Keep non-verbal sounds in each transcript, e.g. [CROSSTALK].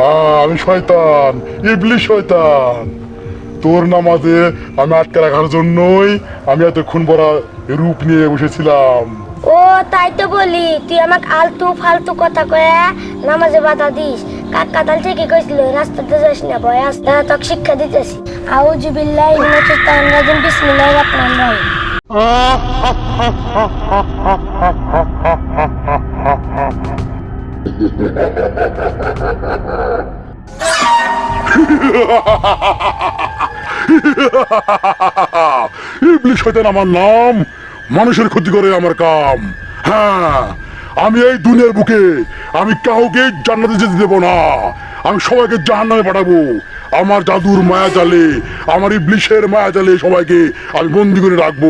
আহ, আমি শয়তান ইবলি শয়তান তোর নামাজে আমি আটকে রাখার জন্যই আমি এতক্ষণ বড় রূপ নিয়ে বসেছিলাম ও তাই তো বলি তুই আমাকে আলতু ফালতু কথা কয়ে নামাজে বাধা দিস কাকা তাল ঠিকই কইছিল রাস্তাতে যাস না বয়াস না তোকে শিক্ষা দিতেছি আউযু বিল্লাহি মিনাশ শাইতানির রাজিম বিসমিল্লাহির রহমানির রহিম শয়তান আমার নাম, মানুষের ক্ষতি করে আমার কাম। হ্যাঁ আমি এই দুনিয়ার বুকে, আমি কাউকে জান্নাতে যেতে দেবো না। আমি সবাইকে জাহান্নামে পাঠাবো। আমার জাদুর মায়া জালে, আমার ইবলিশের মায়া জালে সবাইকে আমি বন্দি করে রাখব।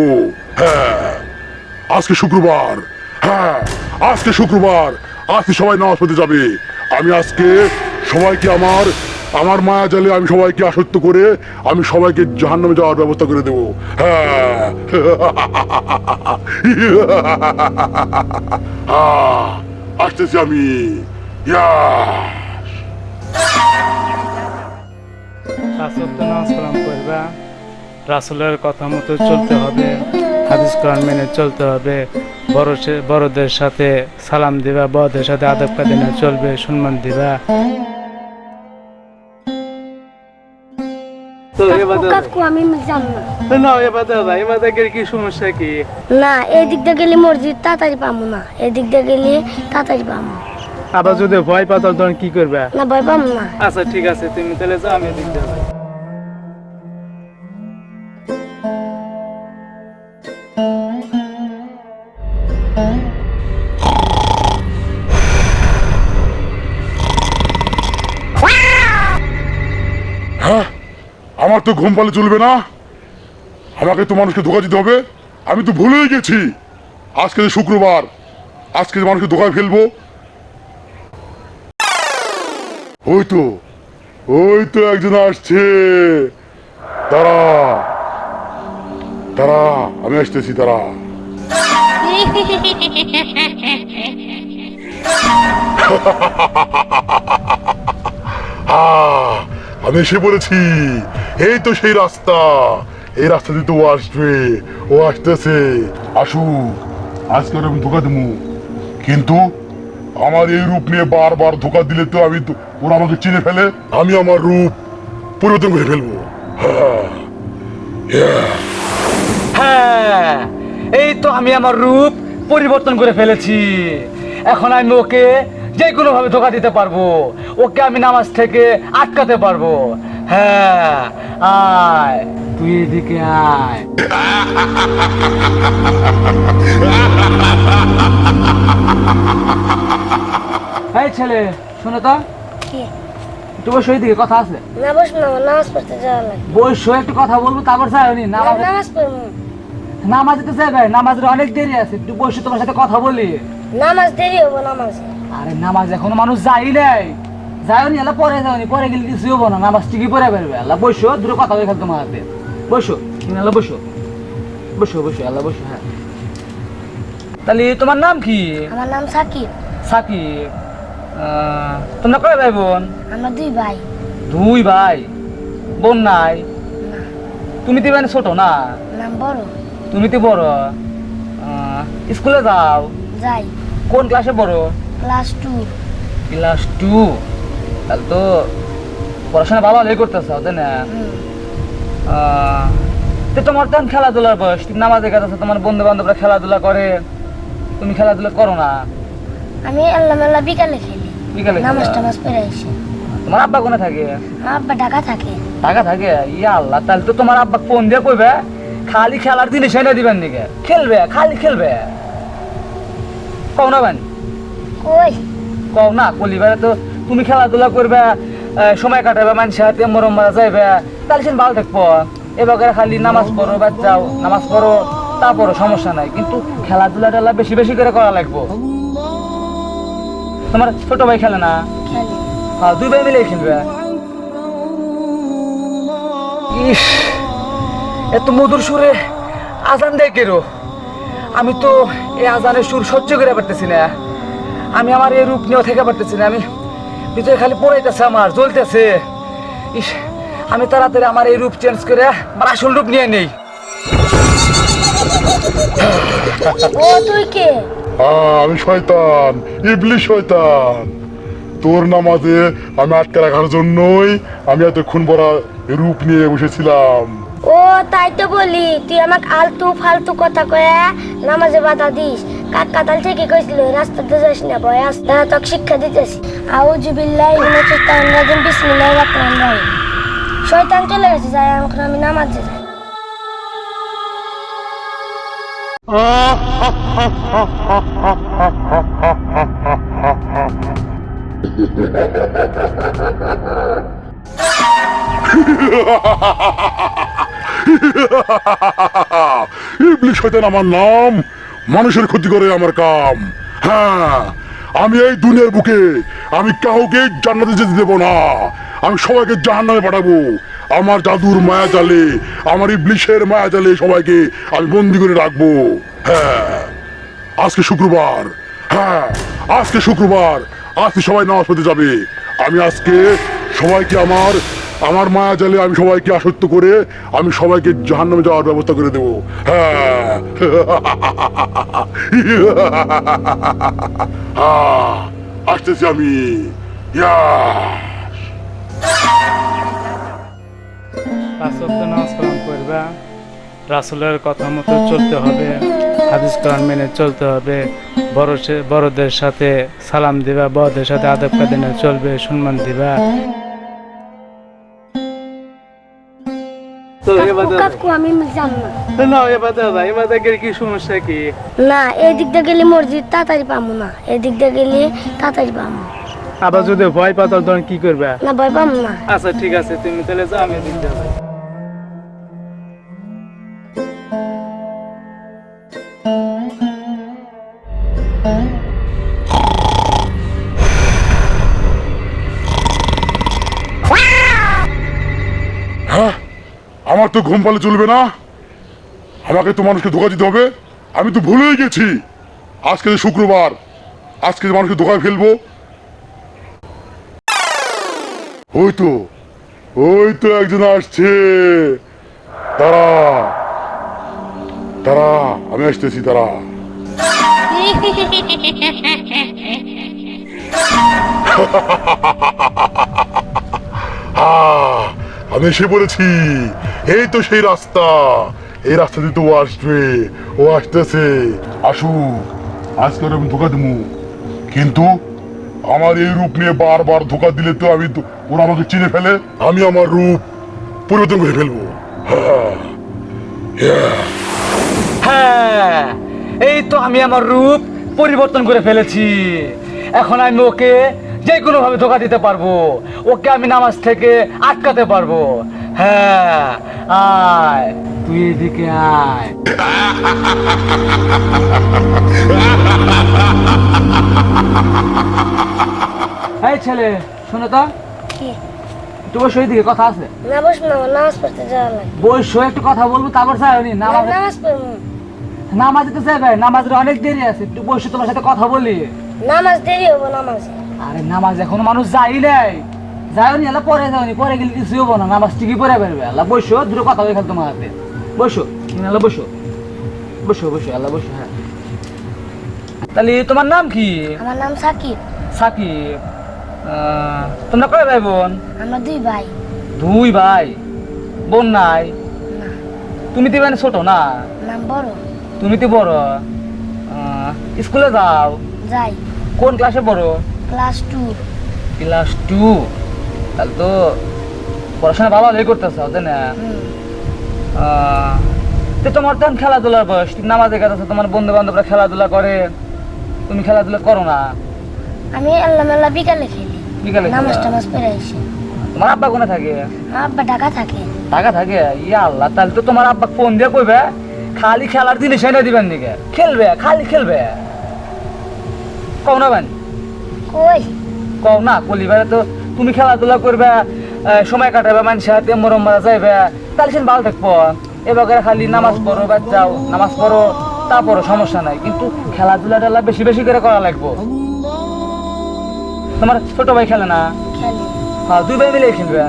হ্যাঁ আজকে শুক্রবার। হ্যাঁ আজকে শুক্রবার। আজকে সবাই নামাজ পড়তে যাবে। আমি আজকে সবাইকে আমার আমার মায়া জালে আমি সবাইকে আসক্ত করে আমি সবাইকে জাহান্নামে যাওয়ার ব্যবস্থা করে দেবো। হ্যাঁ। আসতেছি আমি। রাসুলের কথা মতো চলতে হবে। হাদিস কোরআন মেনে চলতে হবে। বড় বড়দের সাথে সালাম দিবা বড়দের সাথে আদব কাদিনে চলবে সম্মান দিবা। আমি জানি না। এই দিক দিয়ে গেলে মসজিদ তাড়াতাড়ি পাবো না। এই দিক দিয়ে গেলে তাড়াতাড়ি পাবো আবার যদি ভয় পাও তাহলে তখন কি করবে? না ভয় পাবো না। আচ্ছা ঠিক আছে তুমি তাহলে যাও আমি দিয়ে আমার তো ঘুম পালে চলবে না আমাকে তো মানুষকে ধোকা দিতে হবে আমি তো ভুলেই গেছি আজকে যে শুক্রবার আজকে যে মানুষকে ধোকায় ফেলব ওই তো ওই তো একজন আসছে তারা তারা আমি আসতেছি তারা আহ, আমি এসে বলেছি, এই তো সেই রাস্তা। এই রাস্তা দিয়ে তো আসবে, ও আসতেছে। আসুক, আজকে আমি ধোকা দেবো। কিন্তু আমার এই রূপ নিয়ে বারবার ধোকা দিলে তো আমি ওরা আমাকে চিনে ফেলে, আমি আমার রূপ পরিবর্তন করে ফেলব। হ্যাঁ. হ্যাঁ এই তো আমি আমার রূপ পরিবর্তন করে ফেলেছি। এখন আমি ওকে যে কোনো ভাবে ধোকা দিতে পারব। ওকে আমি নামাজ থেকে আটকাতে পারব। হ্যাঁ আয় তুই এদিকে আয়। এই ছেলে শোনো তো? একটু বসো দিকে কথা আছে। না বস না নামাজ পড়তে যাওয়া লাগবে বসো একটু কথা বলব তারপর যায়নি না, নামাজ নামাজ পড়ব। নামাজে তো যাবে নামাজের অনেক দেরি আছে। একটু বসে তোমার সাথে কথা বলি। নামাজ দেরি হব নামাজ। আরে নামাজ এখনও মানুষ যাই নাই। যায়নি এলা পরে যাওনি পরে গেলে কিছু হব না নামাজ ঠিকই পরে বেরবে। এলা বসো দূরে কথা বলে তোমার হাতে। বসো তুমি বসো। বসো বসো এলা বসো হ্যাঁ। তাহলে তোমার নাম কি? আমার নাম সাকিব। সাকিব। তোমরা কয় ভাই বোন আমরা দুই ভাই। দুই ভাই। বোন নাই? তুমি তো মানে ছোট না? নাম বড়। তুমি তো বড়। স্কুলে যাও। যাই। কোন ক্লাসে পড়ো? ক্লাস টু ক্লাস টু তাহলে তো পড়াশোনা ভালো ভালোই করতেছ তাই না? তো তোমার তখন খেলাধুলার বয়স তুমি নামাজে গেছো তোমার বন্ধু বান্ধবরা খেলাধুলা করে তুমি খেলাধুলা করো না? আমি আল্লাহ মাল্লাহ বিকালে খেলি। বিকালে। নামাজ টামাজ পড়ে এসে তোমার আব্বা কোনে থাকে? আব্বা ঢাকা থাকে। টাকা থাকে? ইয়া আল্লাহ তাহলে তো তোমার আব্বা ফোন দিয়ে কইবে খালি খেলার দিনে এনে দিবেন নাকি? খেলবে খালি খেলবে। কও না বান কই কও না কলিবারে তো তুমি খেলাধুলা করবে সময় কাটাবে মানুষের হাতে মরম মারা যাইবে তাহলে সে ভালো থাকব। এবার খালি নামাজ পড়ো বাদ যাও নামাজ পড়ো তারপরও সমস্যা নাই। কিন্তু খেলাধুলা টেলা বেশি বেশি করে করা লাগবো। তোমার ছোট ভাই খেলে না? হ্যাঁ দুই ভাই মিলে খেলবে। ইস এত মধুর সুরে আজান দেয় কেরো? আমি তো এই আজানের সুর সহ্য করে পারতেছি না। আমি আমার এই রূপ নিয়েও থেকে পারতেছি না আমি ভিতরে খালি পড়াইতেছে আমার জ্বলতেছে। ইস আমি তাড়াতাড়ি আমার এই রূপ চেঞ্জ করে আমার আসল রূপ নিয়ে নেই। ও তুই কে? আমি শয়তান ইবলিশ শয়তান। তোর নামাজে আমি আটকে রাখার জন্যই আমি এতক্ষণ বড় রূপ নিয়ে বসেছিলাম। ও তাই তো বলি তুই আমাকে আলতু ফালতু কথা কয়ে নামাজে বাধা দিস। কাকা তাল ঠিকই কইছিল রাস্তাতে যাস না বয়াস দাদা তোকে শিক্ষা দিতেছি। আউযু বিল্লাহি মিনাশ শাইতানির রাজিম, বিসমিল্লাহির রহমানির রহিম। শয়তান চলে গেছে, যাই, এখন আমি নামাজে যাই। ইবলিশ শয়তান আমার নাম। মানুষের ক্ষতি করে আমার কাম। হ্যাঁ আমি এই দুনিয়ার বুকে আমি কাউকে জান্নাতে যেতে দেবো না। আমি সবাইকে জাহান্নামে পাঠাবো। আমার জাদুর মায়া জালে আমার ইবলিশের মায়া জালে সবাইকে আমি বন্দি করে রাখব। হ্যাঁ আজকে শুক্রবার। হ্যাঁ আজকে শুক্রবার। আজকে সবাই নামাজ পড়তে যাবে। আমি আজকে সবাইকে আমার আমার মায়া জালে আমি সবাইকে আসক্ত করে আমি সবাইকে জাহান্নামে যাওয়ার ব্যবস্থা করে দেবো। হ্যাঁ। হ্যাঁ, আসতেছি আমি। রাসুলের কথা মতো চলতে হবে হাদিস কোরআন মেনে চলতে হবে। বড় বড়দের সাথে সালাম দিবা বড়দের সাথে আদব কাদিনে চলবে সম্মান দিবা। তো কাকু আমি জানি না। না এবার দাদা এবার দেখে কি সমস্যা কি? না এই দিয়ে গেলে মসজিদ তাড়াতাড়ি পাবো না। এই দিয়ে গেলে তাড়াতাড়ি পাবো। আবার যদি ভয় পাতাল তখন কি করবা? না ভয় পাবো না। আচ্ছা ঠিক আছে তুমি তাহলে যাও আমি এদিক। আমার তো ঘুম পালে চলবে না। আমাকে তো মানুষকে ধোকা দিতে হবে। আমি তো ভুলেই গেছি। আজকে যে শুক্রবার, আজকে যে মানুষকে ধোকায় ফেলব। ওই তো ওই তো একজন আসছে। তারা তারা আমি আসতেছি তারা [LAUGHS] আমি এসে পড়েছি। এই তো সেই রাস্তা। এই রাস্তা দিয়ে তো ও আসবে। ও আসতেছে। আসুক আজকে আমি ধোকা দেবো কিন্তু আমার এই রূপ নিয়ে বারবার ধোকা দিলে তো আমি ওরা আমাকে চিনে ফেলে, আমি আমার রূপ পরিবর্তন করে ফেলব। হ্যাঁ। হ্যাঁ এই তো আমি আমার রূপ পরিবর্তন করে ফেলেছি। এখন আমি ওকে যে কোনো ভাবে ধোকা দিতে পারব। ওকে আমি নামাজ থেকে আটকাতে পারব। হ্যাঁ আয় তুই এদিকে আয়। এই ছেলে শোনো তো? একটু বসো এইদিকে কথা আছে। না বস না নামাজ পড়তে যাওয়া লাগে। বসো একটু কথা বলব তারপর চাইনি নামাজ নামাজ পড়ব। নামাজে তো যাবে নামাজের অনেক দেরি আছে একটু বসে তোমার সাথে কথা বলি। নামাজ দেরি হব নামাজ। আরে নামাজ এখন মানুষ যাই নাই। যায়নি এলা পরে যাওনি পরে গেলে কিছু হব না নামাজ ঠিকই পরে পারবে আল্লাহ বসো দুটো কথা হয়ে খেল তোমার হাতে। বসো আল্লাহ বসো। বসো বসো আল্লাহ বসো হ্যাঁ। তাহলে তোমার নাম কি? আমার নাম সাকিব। সাকিব। তোমরা কয় ভাই বোন আমরা দুই ভাই। দুই ভাই। বোন নাই? তুমি তো মানে ছোট না? নাম বড়। তুমি তো বড়। স্কুলে যাও। যাই। কোন ক্লাসে পড়ো? Class two. Class two. তাহলে তো পড়াশোনা ভালো হলেই করতেছ তাই না? তো তোমার তখন খেলাধুলার বয়স ঠিক নামাজে গেছে তোমার বন্ধু বান্ধবরা খেলাধুলা করে তুমি খেলাধুলা করো না? আমি আল্লাহ মেলা বিকালে খেলি। বিকালে নামাজ টামাজ পড়ে আসি। তোমার আব্বা কোনে থাকে? আব্বা ঢাকা থাকে। টাকা থাকে? ইয়া আল্লাহ তাহলে তো তোমার আব্বা ফোন দিয়ে কইবে খালি খেলার জিনিস এনে দিবেন দিকে খেলবে খালি খেলবে। কও না বান কই? কও না কলিবারে তো তুমি খেলাধুলা করবে সময় কাটাবে, মানুষের হাতে মরম মারা যাইবে, তাহলে সে ভালো থাকব এবার খালি নামাজ পড়ো বা যাও, নামাজ পড়ো, তারপরও সমস্যা নাই। কিন্তু খেলাধুলা টেলা বেশি বেশি করে করা লাগবো। তোমার ছোট ভাই খেলে না? হ্যাঁ দুই ভাই মিলে খেলবে।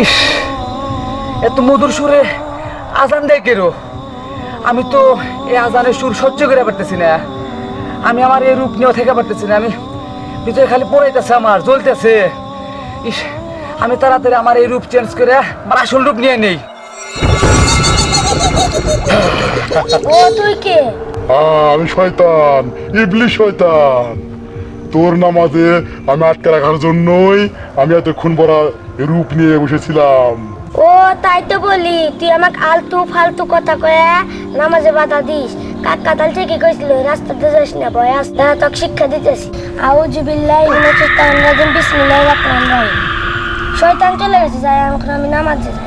ইস, এত মধুর সুরে আজান দেয় কেরো আমি তো এই আজানের সুর সহ্য করে পারতেছি না। আমি আমার এই রূপ নিয়েও থেকে পারতেছি না। আমি ভিতরে খালি পড়াইতেছে আমার জ্বলতেছে। ইস আমি তাড়াতাড়ি আমার এই রূপ চেঞ্জ করে আমার আসল রূপ নিয়ে নেই। ও তুই কে? আমি শয়তান ইবলিশ শয়তান। তোর নামাজে আমি আটকে রাখার জন্যই আমি এতক্ষণ বড় রূপ নিয়ে বসেছিলাম। ও তাই তো বলি তুই আমাকে আলতু ফালতু কথা কয়ে নামাজে বাধা দিস। কাকা তাল ঠিকই কইছিল, রাস্তাতে যাস না বয়াস না তক শিক্ষা দিতেছি। আউযু বিল্লাহি মিনাশ শাইতানির রাজিম, বিসমিল্লাহির রহমানির রহিম। শয়তান চলে গেছে, যাই এখন আমি নামাজ যাই।